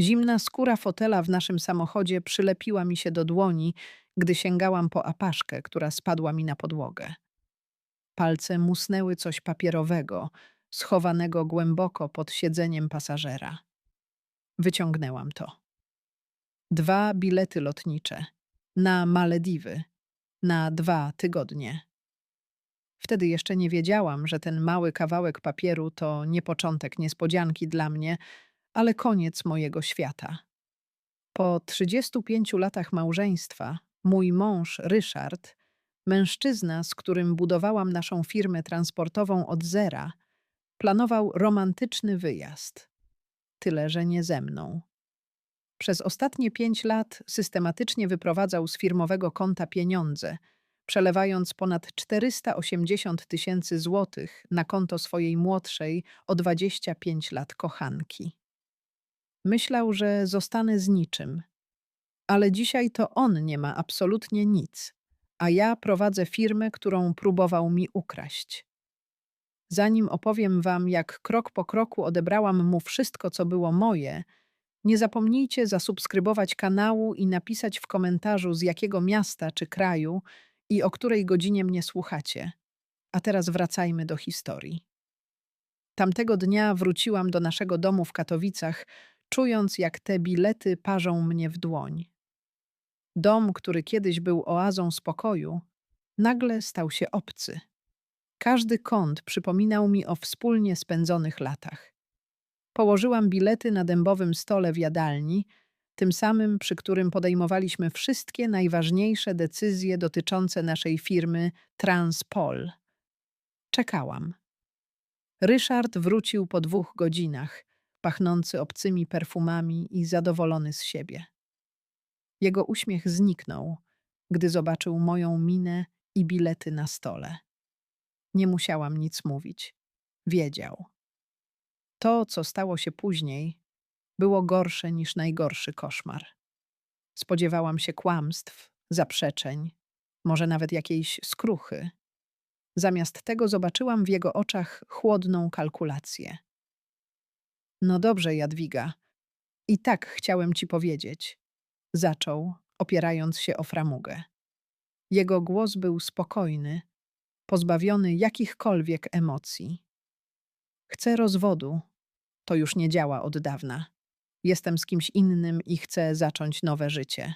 Zimna skóra fotela w naszym samochodzie przylepiła mi się do dłoni, gdy sięgałam po apaszkę, która spadła mi na podłogę. Palce musnęły coś papierowego, schowanego głęboko pod siedzeniem pasażera. Wyciągnęłam to. Dwa bilety lotnicze na Malediwy na dwa tygodnie. Wtedy jeszcze nie wiedziałam, że ten mały kawałek papieru to nie początek niespodzianki dla mnie, ale koniec mojego świata. Po 35 latach małżeństwa mój mąż Ryszard, mężczyzna, z którym budowałam naszą firmę transportową od zera, planował romantyczny wyjazd. Tyle, że nie ze mną. Przez ostatnie pięć lat systematycznie wyprowadzał z firmowego konta pieniądze, przelewając ponad 480 tysięcy złotych na konto swojej młodszej o 25 lat kochanki. Myślał, że zostanę z niczym. Ale dzisiaj to on nie ma absolutnie nic, a ja prowadzę firmę, którą próbował mi ukraść. Zanim opowiem wam, jak krok po kroku odebrałam mu wszystko, co było moje, nie zapomnijcie zasubskrybować kanału i napisać w komentarzu, z jakiego miasta czy kraju i o której godzinie mnie słuchacie. A teraz wracajmy do historii. Tamtego dnia wróciłam do naszego domu w Katowicach, czując, jak te bilety parzą mnie w dłoń. Dom, który kiedyś był oazą spokoju, nagle stał się obcy. Każdy kąt przypominał mi o wspólnie spędzonych latach. Położyłam bilety na dębowym stole w jadalni, tym samym, przy którym podejmowaliśmy wszystkie najważniejsze decyzje dotyczące naszej firmy Transpol. Czekałam. Ryszard wrócił po dwóch godzinach, pachnący obcymi perfumami i zadowolony z siebie. Jego uśmiech zniknął, gdy zobaczył moją minę i bilety na stole. Nie musiałam nic mówić. Wiedział. To, co stało się później, było gorsze niż najgorszy koszmar. Spodziewałam się kłamstw, zaprzeczeń, może nawet jakiejś skruchy. Zamiast tego zobaczyłam w jego oczach chłodną kalkulację. No dobrze, Jadwiga. I tak chciałem ci powiedzieć. Zaczął, opierając się o framugę. Jego głos był spokojny, pozbawiony jakichkolwiek emocji. Chcę rozwodu. To już nie działa od dawna. Jestem z kimś innym i chcę zacząć nowe życie.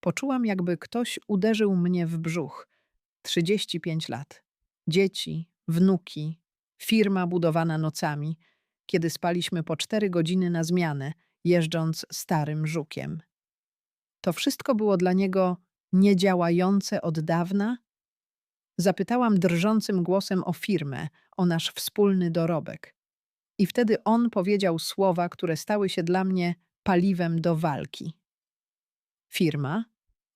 Poczułam, jakby ktoś uderzył mnie w brzuch. 35 lat. Dzieci, wnuki, firma budowana nocami, kiedy spaliśmy po cztery godziny na zmianę, jeżdżąc starym żukiem. To wszystko było dla niego niedziałające od dawna? Zapytałam drżącym głosem o firmę, o nasz wspólny dorobek. I wtedy on powiedział słowa, które stały się dla mnie paliwem do walki. Firma?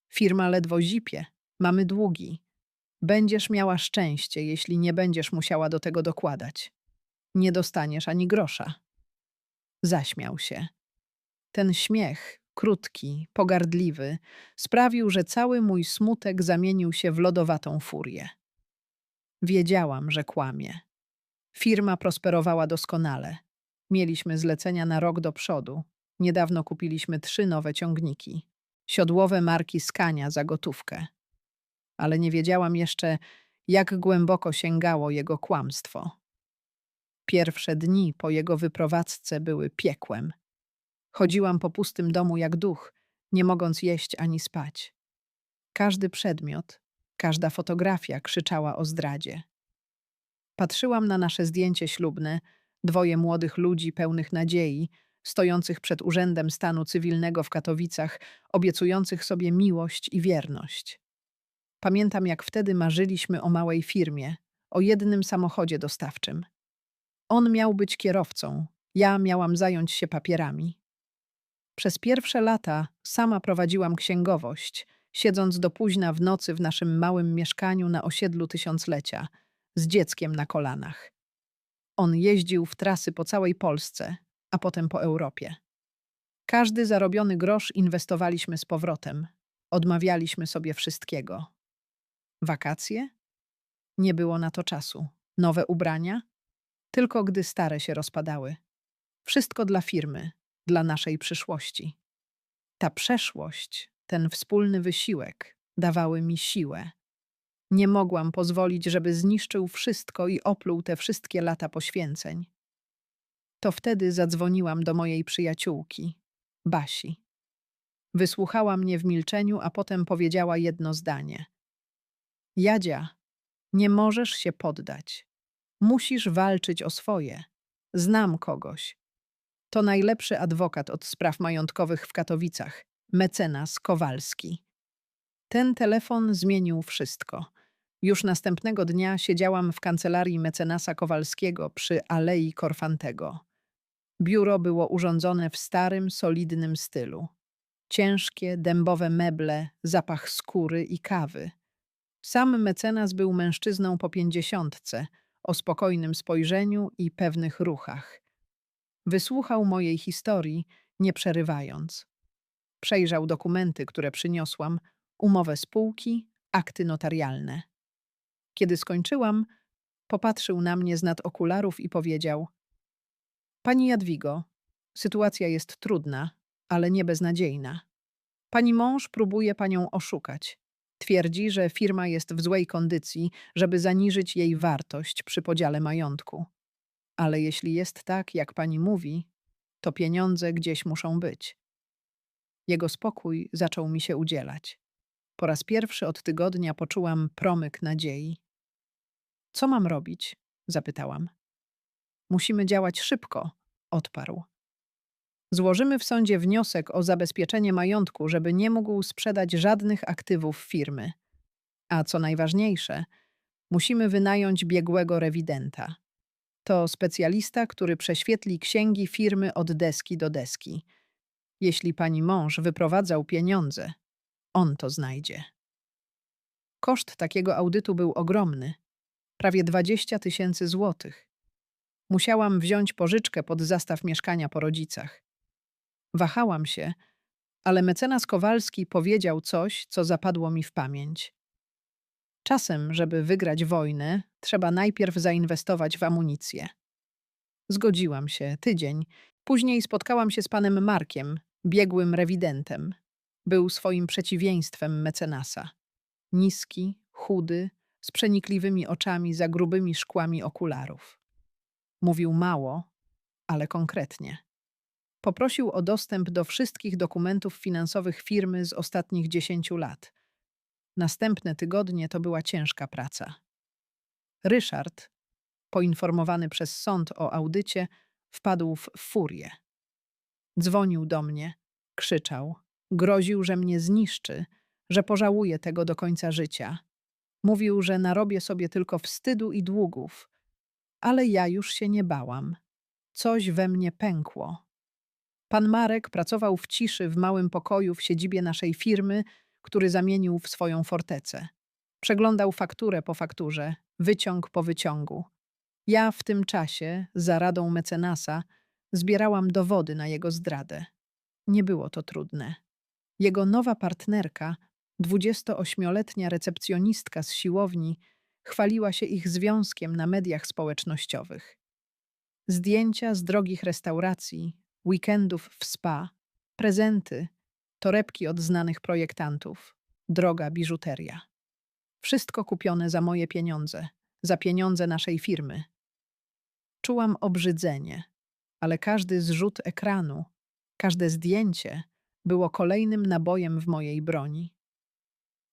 Firma ledwo zipie. Mamy długi. Będziesz miała szczęście, jeśli nie będziesz musiała do tego dokładać. Nie dostaniesz ani grosza. Zaśmiał się. Ten śmiech, krótki, pogardliwy, sprawił, że cały mój smutek zamienił się w lodowatą furię. Wiedziałam, że kłamie. Firma prosperowała doskonale. Mieliśmy zlecenia na rok do przodu. Niedawno kupiliśmy trzy nowe ciągniki. Siodłowe marki Skania za gotówkę. Ale nie wiedziałam jeszcze, jak głęboko sięgało jego kłamstwo. Pierwsze dni po jego wyprowadzce były piekłem. Chodziłam po pustym domu jak duch, nie mogąc jeść ani spać. Każdy przedmiot, każda fotografia krzyczała o zdradzie. Patrzyłam na nasze zdjęcie ślubne, dwoje młodych ludzi pełnych nadziei, stojących przed Urzędem Stanu Cywilnego w Katowicach, obiecujących sobie miłość i wierność. Pamiętam, jak wtedy marzyliśmy o małej firmie, o jednym samochodzie dostawczym. On miał być kierowcą, ja miałam zająć się papierami. Przez pierwsze lata sama prowadziłam księgowość, siedząc do późna w nocy w naszym małym mieszkaniu na osiedlu tysiąclecia – z dzieckiem na kolanach. On jeździł w trasy po całej Polsce, a potem po Europie. Każdy zarobiony grosz inwestowaliśmy z powrotem. Odmawialiśmy sobie wszystkiego. Wakacje? Nie było na to czasu. Nowe ubrania? Tylko gdy stare się rozpadały. Wszystko dla firmy, dla naszej przyszłości. Ta przeszłość, ten wspólny wysiłek dawały mi siłę. Nie mogłam pozwolić, żeby zniszczył wszystko i opluł te wszystkie lata poświęceń. To wtedy zadzwoniłam do mojej przyjaciółki, Basi. Wysłuchała mnie w milczeniu, a potem powiedziała jedno zdanie. Jadzia, nie możesz się poddać. Musisz walczyć o swoje. Znam kogoś. To najlepszy adwokat od spraw majątkowych w Katowicach, mecenas Kowalski. Ten telefon zmienił wszystko. Już następnego dnia siedziałam w kancelarii mecenasa Kowalskiego przy Alei Korfantego. Biuro było urządzone w starym, solidnym stylu. Ciężkie, dębowe meble, zapach skóry i kawy. Sam mecenas był mężczyzną po pięćdziesiątce, o spokojnym spojrzeniu i pewnych ruchach. Wysłuchał mojej historii, nie przerywając. Przejrzał dokumenty, które przyniosłam, umowę spółki, akty notarialne. Kiedy skończyłam, popatrzył na mnie z nad okularów i powiedział: Pani Jadwigo, sytuacja jest trudna, ale nie beznadziejna. Pani mąż próbuje panią oszukać. Twierdzi, że firma jest w złej kondycji, żeby zaniżyć jej wartość przy podziale majątku. Ale jeśli jest tak, jak pani mówi, to pieniądze gdzieś muszą być. Jego spokój zaczął mi się udzielać. Po raz pierwszy od tygodnia poczułam promyk nadziei. Co mam robić? zapytałam. Musimy działać szybko, odparł. Złożymy w sądzie wniosek o zabezpieczenie majątku, żeby nie mógł sprzedać żadnych aktywów firmy. A co najważniejsze, musimy wynająć biegłego rewidenta. To specjalista, który prześwietli księgi firmy od deski do deski. Jeśli pani mąż wyprowadzał pieniądze, on to znajdzie. Koszt takiego audytu był ogromny prawie 20 tysięcy złotych. Musiałam wziąć pożyczkę pod zastaw mieszkania po rodzicach. Wahałam się, ale mecenas Kowalski powiedział coś, co zapadło mi w pamięć. Czasem, żeby wygrać wojnę, trzeba najpierw zainwestować w amunicję. Zgodziłam się, tydzień. Później spotkałam się z panem Markiem, biegłym rewidentem. Był swoim przeciwieństwem mecenasa. Niski, chudy, z przenikliwymi oczami za grubymi szkłami okularów. Mówił mało, ale konkretnie. Poprosił o dostęp do wszystkich dokumentów finansowych firmy z ostatnich dziesięciu lat. Następne tygodnie to była ciężka praca. Ryszard, poinformowany przez sąd o audycie, wpadł w furię. Dzwonił do mnie, krzyczał, groził, że mnie zniszczy, że pożałuje tego do końca życia. Mówił, że narobię sobie tylko wstydu i długów. Ale ja już się nie bałam. Coś we mnie pękło. Pan Marek pracował w ciszy w małym pokoju w siedzibie naszej firmy, który zamienił w swoją fortecę. Przeglądał fakturę po fakturze, wyciąg po wyciągu. Ja w tym czasie, za radą mecenasa, zbierałam dowody na jego zdradę. Nie było to trudne. Jego nowa partnerka, 28-letnia recepcjonistka z siłowni, chwaliła się ich związkiem na mediach społecznościowych. Zdjęcia z drogich restauracji, weekendów w spa, prezenty, torebki od znanych projektantów, droga biżuteria. Wszystko kupione za moje pieniądze, za pieniądze naszej firmy. Czułam obrzydzenie, ale każdy zrzut ekranu, każde zdjęcie było kolejnym nabojem w mojej broni.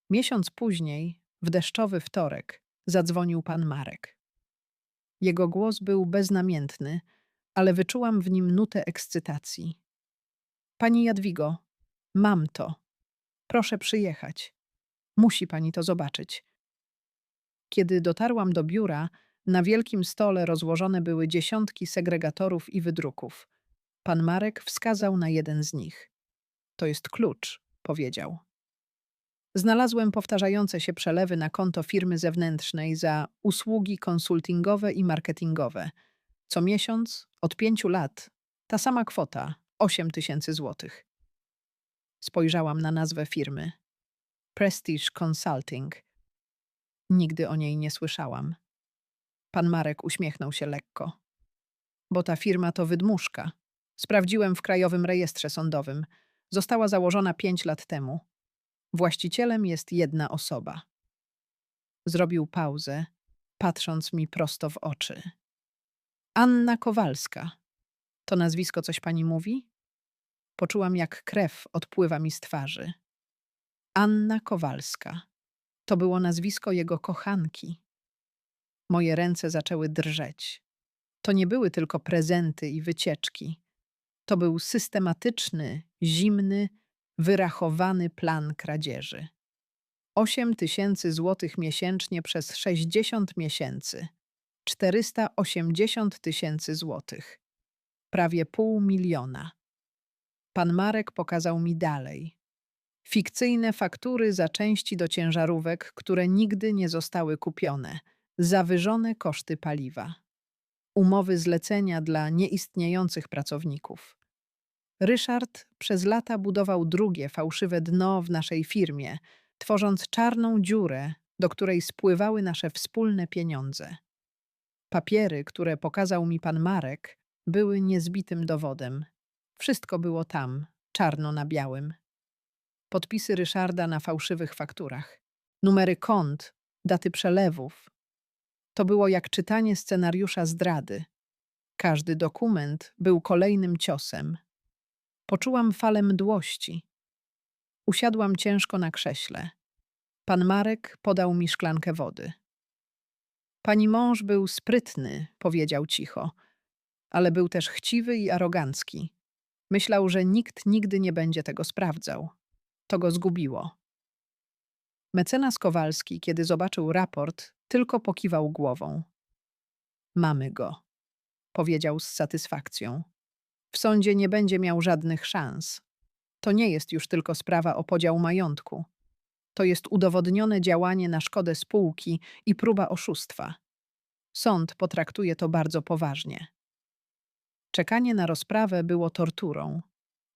Miesiąc później, w deszczowy wtorek, zadzwonił pan Marek. Jego głos był beznamiętny, ale wyczułam w nim nutę ekscytacji. Pani Jadwigo, mam to. Proszę przyjechać. Musi pani to zobaczyć. Kiedy dotarłam do biura, na wielkim stole rozłożone były dziesiątki segregatorów i wydruków. Pan Marek wskazał na jeden z nich. To jest klucz, powiedział. Znalazłem powtarzające się przelewy na konto firmy zewnętrznej za usługi konsultingowe i marketingowe. Co miesiąc, od pięciu lat, ta sama kwota 8 tysięcy złotych. Spojrzałam na nazwę firmy. Prestige Consulting. Nigdy o niej nie słyszałam. Pan Marek uśmiechnął się lekko. Bo ta firma to wydmuszka. Sprawdziłem w Krajowym Rejestrze Sądowym. Została założona pięć lat temu. Właścicielem jest jedna osoba. Zrobił pauzę, patrząc mi prosto w oczy. Anna Kowalska. To nazwisko coś pani mówi? Poczułam, jak krew odpływa mi z twarzy. Anna Kowalska. To było nazwisko jego kochanki. Moje ręce zaczęły drżeć. To nie były tylko prezenty i wycieczki. To był systematyczny, zimny, wyrachowany plan kradzieży. 8 tysięcy złotych miesięcznie przez 60 miesięcy. 480 tysięcy złotych. Prawie pół miliona. Pan Marek pokazał mi dalej. Fikcyjne faktury za części do ciężarówek, które nigdy nie zostały kupione, zawyżone koszty paliwa, umowy zlecenia dla nieistniejących pracowników. Ryszard przez lata budował drugie fałszywe dno w naszej firmie, tworząc czarną dziurę, do której spływały nasze wspólne pieniądze. Papiery, które pokazał mi pan Marek, były niezbitym dowodem. Wszystko było tam, czarno na białym. Podpisy Ryszarda na fałszywych fakturach, numery kont, daty przelewów. To było jak czytanie scenariusza zdrady. Każdy dokument był kolejnym ciosem. Poczułam falę mdłości. Usiadłam ciężko na krześle. Pan Marek podał mi szklankę wody. Pani mąż był sprytny, powiedział cicho, ale był też chciwy i arogancki. Myślał, że nikt nigdy nie będzie tego sprawdzał. To go zgubiło. Mecenas Kowalski, kiedy zobaczył raport, tylko pokiwał głową. Mamy go, powiedział z satysfakcją. W sądzie nie będzie miał żadnych szans. To nie jest już tylko sprawa o podział majątku. To jest udowodnione działanie na szkodę spółki i próba oszustwa. Sąd potraktuje to bardzo poważnie. Czekanie na rozprawę było torturą.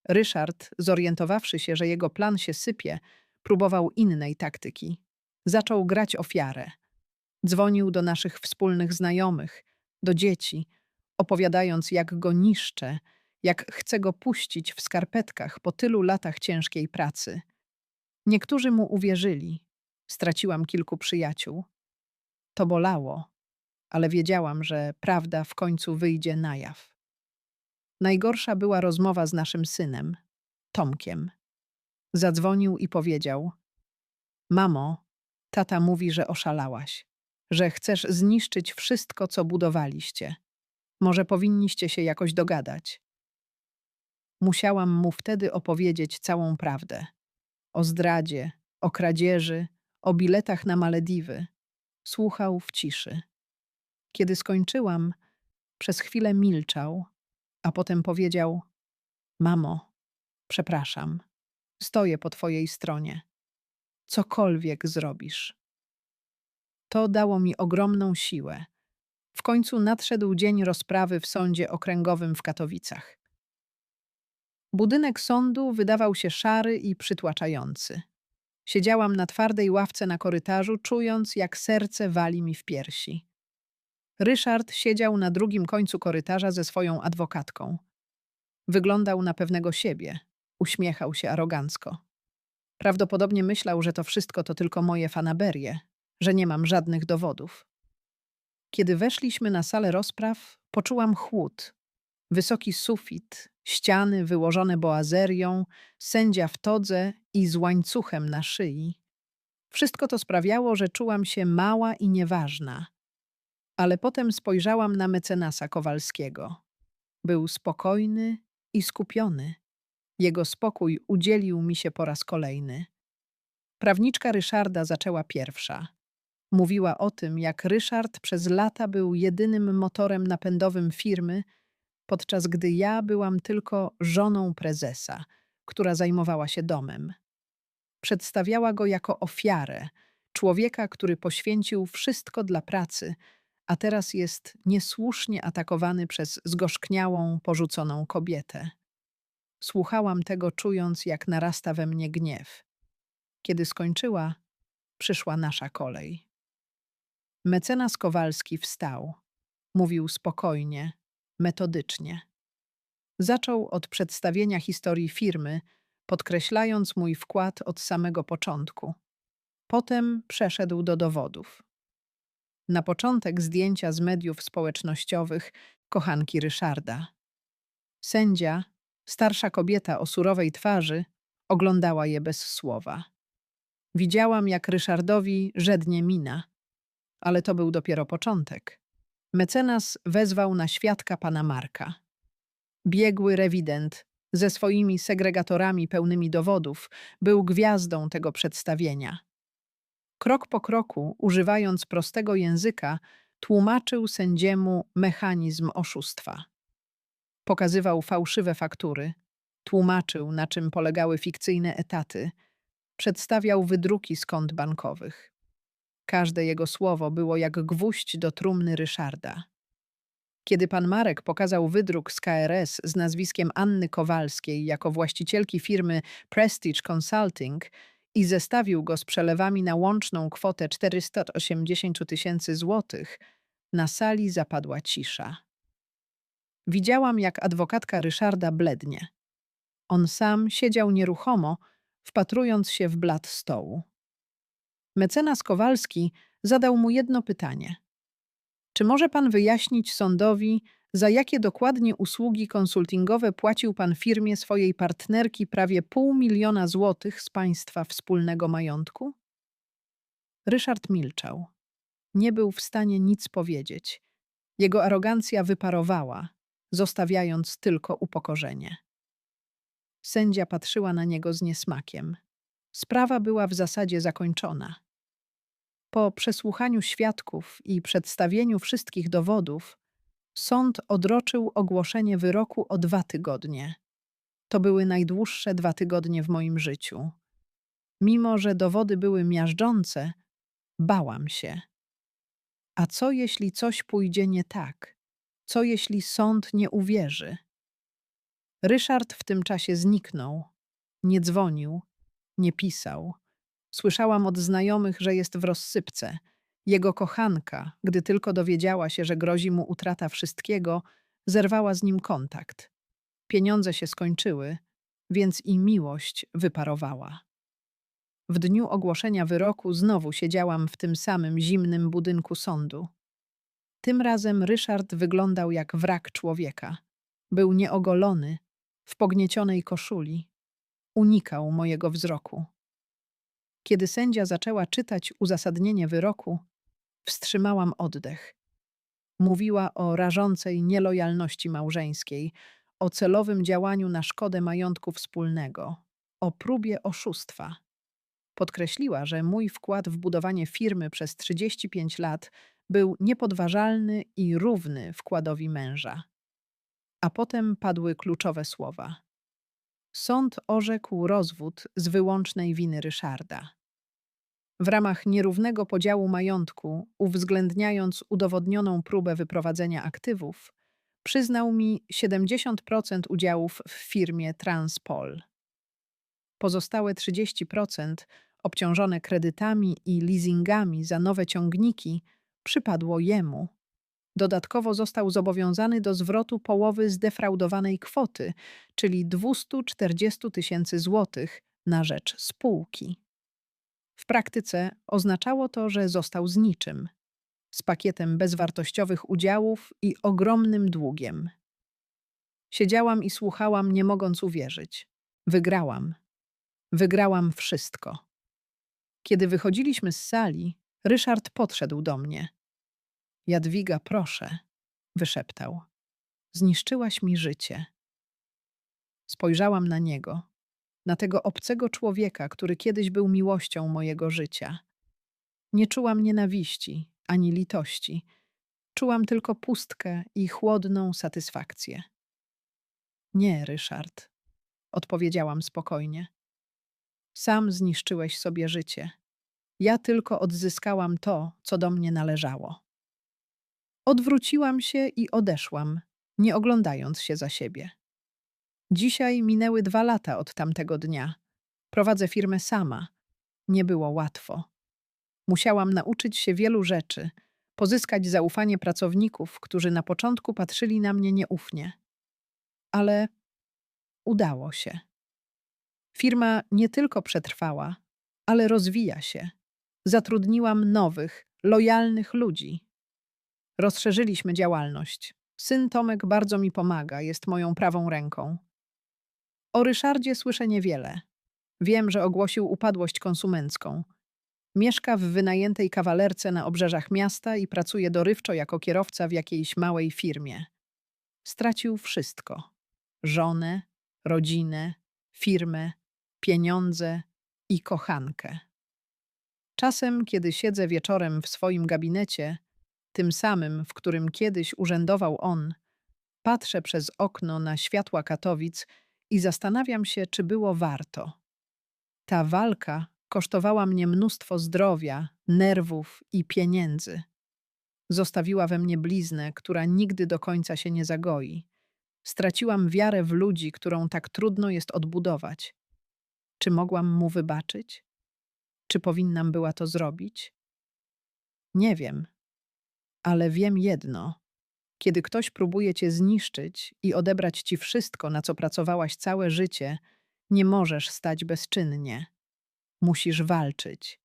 Ryszard, zorientowawszy się, że jego plan się sypie, próbował innej taktyki. Zaczął grać ofiarę. Dzwonił do naszych wspólnych znajomych, do dzieci, opowiadając, jak go niszczę, jak chce go puścić w skarpetkach po tylu latach ciężkiej pracy. Niektórzy mu uwierzyli. Straciłam kilku przyjaciół. To bolało, ale wiedziałam, że prawda w końcu wyjdzie na jaw. Najgorsza była rozmowa z naszym synem, Tomkiem. Zadzwonił i powiedział: Mamo, tata mówi, że oszalałaś, że chcesz zniszczyć wszystko, co budowaliście. Może powinniście się jakoś dogadać. Musiałam mu wtedy opowiedzieć całą prawdę. O zdradzie, o kradzieży, o biletach na Malediwy. Słuchał w ciszy. Kiedy skończyłam, przez chwilę milczał, a potem powiedział: Mamo, przepraszam, stoję po twojej stronie. Cokolwiek zrobisz. To dało mi ogromną siłę. W końcu nadszedł dzień rozprawy w sądzie okręgowym w Katowicach. Budynek sądu wydawał się szary i przytłaczający. Siedziałam na twardej ławce na korytarzu, czując, jak serce wali mi w piersi. Ryszard siedział na drugim końcu korytarza ze swoją adwokatką. Wyglądał na pewnego siebie, uśmiechał się arogancko. Prawdopodobnie myślał, że to wszystko to tylko moje fanaberie, że nie mam żadnych dowodów. Kiedy weszliśmy na salę rozpraw, poczułam chłód. Wysoki sufit, ściany wyłożone boazerią, sędzia w todze i z łańcuchem na szyi. Wszystko to sprawiało, że czułam się mała i nieważna. Ale potem spojrzałam na mecenasa Kowalskiego. Był spokojny i skupiony. Jego spokój udzielił mi się po raz kolejny. Prawniczka Ryszarda zaczęła pierwsza. Mówiła o tym, jak Ryszard przez lata był jedynym motorem napędowym firmy, podczas gdy ja byłam tylko żoną prezesa, która zajmowała się domem. Przedstawiała go jako ofiarę, człowieka, który poświęcił wszystko dla pracy, a teraz jest niesłusznie atakowany przez zgorzkniałą, porzuconą kobietę. Słuchałam tego, czując, jak narasta we mnie gniew. Kiedy skończyła, przyszła nasza kolej. Mecenas Kowalski wstał. Mówił spokojnie, metodycznie. Zaczął od przedstawienia historii firmy, podkreślając mój wkład od samego początku. Potem przeszedł do dowodów. Na początek zdjęcia z mediów społecznościowych kochanki Ryszarda. Sędzia, starsza kobieta o surowej twarzy, oglądała je bez słowa. Widziałam, jak Ryszardowi żednie mina, ale to był dopiero początek. Mecenas wezwał na świadka pana Marka. Biegły rewident ze swoimi segregatorami pełnymi dowodów był gwiazdą tego przedstawienia. Krok po kroku, używając prostego języka, tłumaczył sędziemu mechanizm oszustwa. Pokazywał fałszywe faktury, tłumaczył, na czym polegały fikcyjne etaty, przedstawiał wydruki z kont bankowych. Każde jego słowo było jak gwóźdź do trumny Ryszarda. Kiedy pan Marek pokazał wydruk z KRS z nazwiskiem Anny Kowalskiej jako właścicielki firmy Prestige Consulting i zestawił go z przelewami na łączną kwotę 480 tysięcy złotych, na sali zapadła cisza. Widziałam, jak adwokatka Ryszarda blednie. On sam siedział nieruchomo, wpatrując się w blat stołu. Mecenas Kowalski zadał mu jedno pytanie. Czy może pan wyjaśnić sądowi, za jakie dokładnie usługi konsultingowe płacił pan firmie swojej partnerki prawie pół miliona złotych z państwa wspólnego majątku? Ryszard milczał. Nie był w stanie nic powiedzieć. Jego arogancja wyparowała, zostawiając tylko upokorzenie. Sędzia patrzyła na niego z niesmakiem. Sprawa była w zasadzie zakończona. Po przesłuchaniu świadków i przedstawieniu wszystkich dowodów, sąd odroczył ogłoszenie wyroku o dwa tygodnie. To były najdłuższe dwa tygodnie w moim życiu. Mimo, że dowody były miażdżące, bałam się. A co jeśli coś pójdzie nie tak? Co jeśli sąd nie uwierzy? Ryszard w tym czasie zniknął. Nie dzwonił, nie pisał. Słyszałam od znajomych, że jest w rozsypce. Jego kochanka, gdy tylko dowiedziała się, że grozi mu utrata wszystkiego, zerwała z nim kontakt. Pieniądze się skończyły, więc i miłość wyparowała. W dniu ogłoszenia wyroku znowu siedziałam w tym samym zimnym budynku sądu. Tym razem Ryszard wyglądał jak wrak człowieka. Był nieogolony, w pogniecionej koszuli. Unikał mojego wzroku. Kiedy sędzia zaczęła czytać uzasadnienie wyroku, wstrzymałam oddech. Mówiła o rażącej nielojalności małżeńskiej, o celowym działaniu na szkodę majątku wspólnego, o próbie oszustwa. Podkreśliła, że mój wkład w budowanie firmy przez 35 lat był niepodważalny i równy wkładowi męża. A potem padły kluczowe słowa. Sąd orzekł rozwód z wyłącznej winy Ryszarda. W ramach nierównego podziału majątku, uwzględniając udowodnioną próbę wyprowadzenia aktywów, przyznał mi 70% udziałów w firmie Transpol. Pozostałe 30%, obciążone kredytami i leasingami za nowe ciągniki, przypadło jemu. Dodatkowo został zobowiązany do zwrotu połowy zdefraudowanej kwoty, czyli 240 tysięcy złotych na rzecz spółki. W praktyce oznaczało to, że został z niczym, z pakietem bezwartościowych udziałów i ogromnym długiem. Siedziałam i słuchałam, nie mogąc uwierzyć. Wygrałam. Wygrałam wszystko. Kiedy wychodziliśmy z sali, Ryszard podszedł do mnie. Jadwiga, proszę, wyszeptał. Zniszczyłaś mi życie. Spojrzałam na niego, na tego obcego człowieka, który kiedyś był miłością mojego życia. Nie czułam nienawiści ani litości. Czułam tylko pustkę i chłodną satysfakcję. Nie, Ryszard, odpowiedziałam spokojnie. Sam zniszczyłeś sobie życie. Ja tylko odzyskałam to, co do mnie należało. Odwróciłam się i odeszłam, nie oglądając się za siebie. Dzisiaj minęły dwa lata od tamtego dnia. Prowadzę firmę sama. Nie było łatwo. Musiałam nauczyć się wielu rzeczy, pozyskać zaufanie pracowników, którzy na początku patrzyli na mnie nieufnie. ale udało się. Firma nie tylko przetrwała, ale rozwija się. Zatrudniłam nowych, lojalnych ludzi. Rozszerzyliśmy działalność. Syn Tomek bardzo mi pomaga, jest moją prawą ręką. O Ryszardzie słyszę niewiele. Wiem, że ogłosił upadłość konsumencką. Mieszka w wynajętej kawalerce na obrzeżach miasta i pracuje dorywczo jako kierowca w jakiejś małej firmie. Stracił wszystko: żonę, rodzinę, firmę, pieniądze i kochankę. Czasem, kiedy siedzę wieczorem w swoim gabinecie, tym samym, w którym kiedyś urzędował on, patrzę przez okno na światła Katowic i zastanawiam się, czy było warto. Ta walka kosztowała mnie mnóstwo zdrowia, nerwów i pieniędzy. Zostawiła we mnie bliznę, która nigdy do końca się nie zagoi. Straciłam wiarę w ludzi, którą tak trudno jest odbudować. Czy mogłam mu wybaczyć? Czy powinnam była to zrobić? Nie wiem, ale wiem jedno. Kiedy ktoś próbuje cię zniszczyć i odebrać ci wszystko, na co pracowałaś całe życie, nie możesz stać bezczynnie. Musisz walczyć.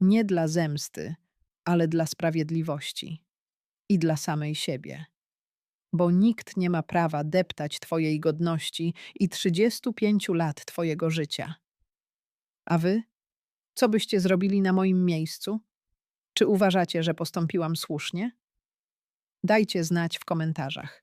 Nie dla zemsty, ale dla sprawiedliwości i dla samej siebie. Bo nikt nie ma prawa deptać Twojej godności i 35 lat Twojego życia. A Wy? Co byście zrobili na moim miejscu? Czy uważacie, że postąpiłam słusznie? Dajcie znać w komentarzach.